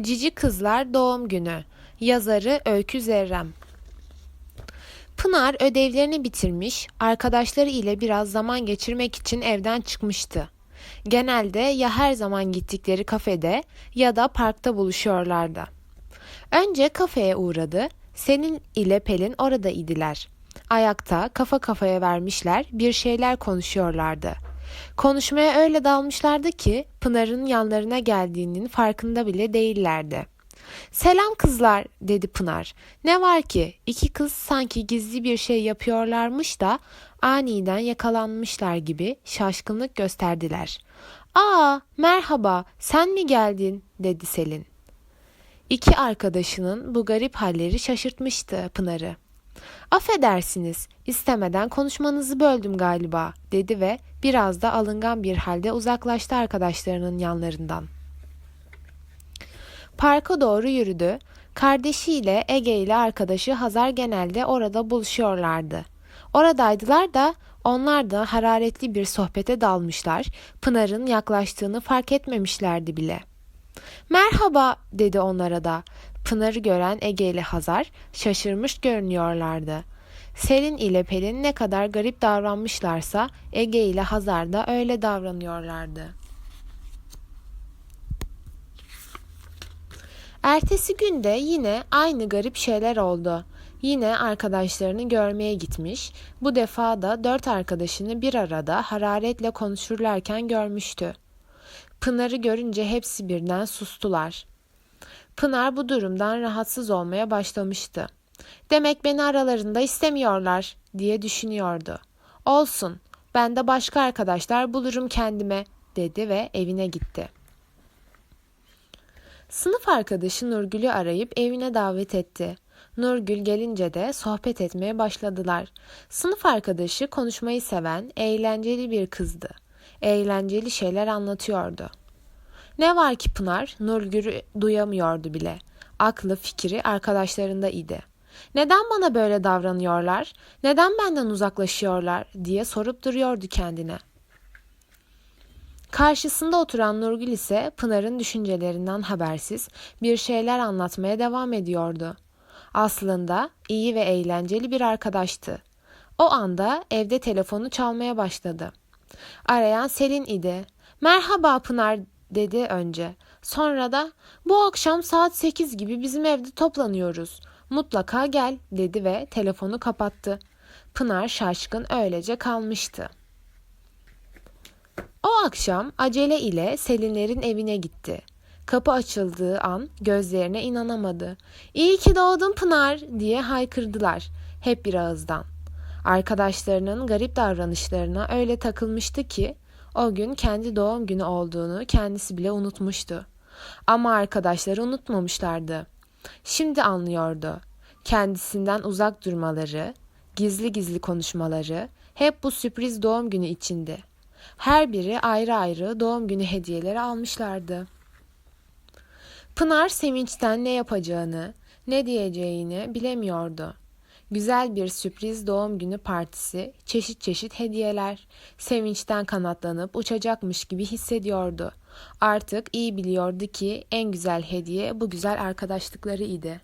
Cici Kızlar Doğum Günü Yazarı Öykü Zerrem Pınar ödevlerini bitirmiş, arkadaşları ile biraz zaman geçirmek için evden çıkmıştı. Genelde ya her zaman gittikleri kafede ya da parkta buluşuyorlardı. Önce kafeye uğradı. Selin ile Pelin orada idiler. Ayakta kafa kafaya vermişler bir şeyler konuşuyorlardı. Konuşmaya öyle dalmışlardı ki Pınar'ın yanlarına geldiğinin farkında bile değillerdi. Selam kızlar dedi Pınar. Ne var ki iki kız sanki gizli bir şey yapıyorlarmış da aniden yakalanmışlar gibi şaşkınlık gösterdiler. Aa merhaba sen mi geldin dedi Selin. İki arkadaşının bu garip halleri şaşırtmıştı Pınar'ı. Affedersiniz, istemeden konuşmanızı böldüm galiba, dedi ve biraz da alıngan bir halde uzaklaştı arkadaşlarının yanlarından. Parka doğru yürüdü. Kardeşiyle Ege ile arkadaşı Hazar genelde orada buluşuyorlardı. Oradaydılar da onlar da hararetli bir sohbete dalmışlar. Pınar'ın yaklaştığını fark etmemişlerdi bile. Merhaba dedi onlara da. Pınar'ı gören Ege ile Hazar şaşırmış görünüyorlardı. Selin ile Pelin ne kadar garip davranmışlarsa Ege ile Hazar da öyle davranıyorlardı. Ertesi günde yine aynı garip şeyler oldu. Yine arkadaşlarını görmeye gitmiş. Bu defa da dört arkadaşını bir arada hararetle konuşurlarken görmüştü. Pınar'ı görünce hepsi birden sustular. Pınar bu durumdan rahatsız olmaya başlamıştı. Demek beni aralarında istemiyorlar diye düşünüyordu. Olsun, ben de başka arkadaşlar bulurum kendime dedi ve evine gitti. Sınıf arkadaşı Nurgül'ü arayıp evine davet etti. Nurgül gelince de sohbet etmeye başladılar. Sınıf arkadaşı konuşmayı seven, eğlenceli bir kızdı. Eğlenceli şeyler anlatıyordu. Ne var ki Pınar, Nurgül'ü duyamıyordu bile. Aklı, fikri arkadaşlarında idi. Neden bana böyle davranıyorlar? Neden benden uzaklaşıyorlar? diye sorup duruyordu kendine. Karşısında oturan Nurgül ise Pınar'ın düşüncelerinden habersiz bir şeyler anlatmaya devam ediyordu. Aslında iyi ve eğlenceli bir arkadaştı. O anda evde telefonu çalmaya başladı. Arayan Selin idi. Merhaba Pınar dedi önce. Sonra da bu akşam saat 8 gibi bizim evde toplanıyoruz. Mutlaka gel dedi ve telefonu kapattı. Pınar şaşkın öylece kalmıştı. O akşam acele ile Selinlerin evine gitti. Kapı açıldığı an gözlerine inanamadı. İyi ki doğdun Pınar diye haykırdılar hep bir ağızdan. Arkadaşlarının garip davranışlarına öyle takılmıştı ki o gün kendi doğum günü olduğunu kendisi bile unutmuştu. Ama arkadaşları unutmamışlardı. Şimdi anlıyordu. Kendisinden uzak durmaları, gizli gizli konuşmaları hep bu sürpriz doğum günü içindi. Her biri ayrı ayrı doğum günü hediyeleri almışlardı. Pınar sevinçten ne yapacağını, ne diyeceğini bilemiyordu. Güzel bir sürpriz doğum günü partisi, çeşit çeşit hediyeler. Sevinçten kanatlanıp uçacakmış gibi hissediyordu. Artık iyi biliyordu ki en güzel hediye bu güzel arkadaşlıkları idi.